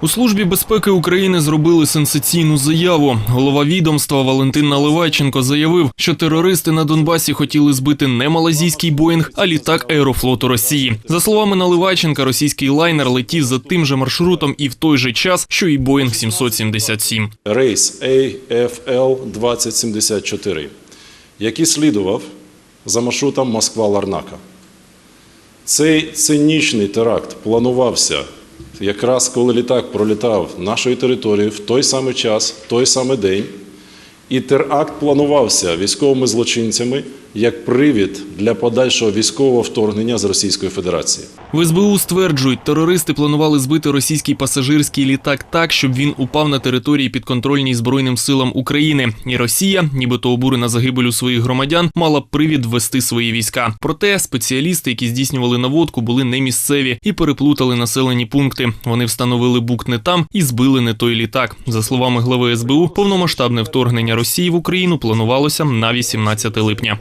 У службі безпеки України зробили сенсаційну заяву. Голова відомства Валентин Наливайченко заявив, що терористи на Донбасі хотіли збити не малазійський Боїнг, а літак аерофлоту Росії. За словами Наливайченка, російський лайнер летів за тим же маршрутом і в той же час, що і Боїнг 777. рейс AFL 2074, який слідував за маршрутом Москва-Ларнака. Цей цинічний теракт планувався якраз коли літак пролітав нашою територією в той самий час, в той самий день. І теракт планувався військовими злочинцями як привід для подальшого військового вторгнення з Російської Федерації. В СБУ стверджують, терористи планували збити російський пасажирський літак так, щоб він упав на території підконтрольній Збройним силам України. І Росія, нібито обурена загибелю своїх громадян, мала привід ввести свої війська. Проте спеціалісти, які здійснювали наводку, були не місцеві і переплутали населені пункти. Вони встановили бук не там і збили не той літак. За словами глави СБУ, повномасштабне вторгнення Росії в Україну планувалося на 18 липня.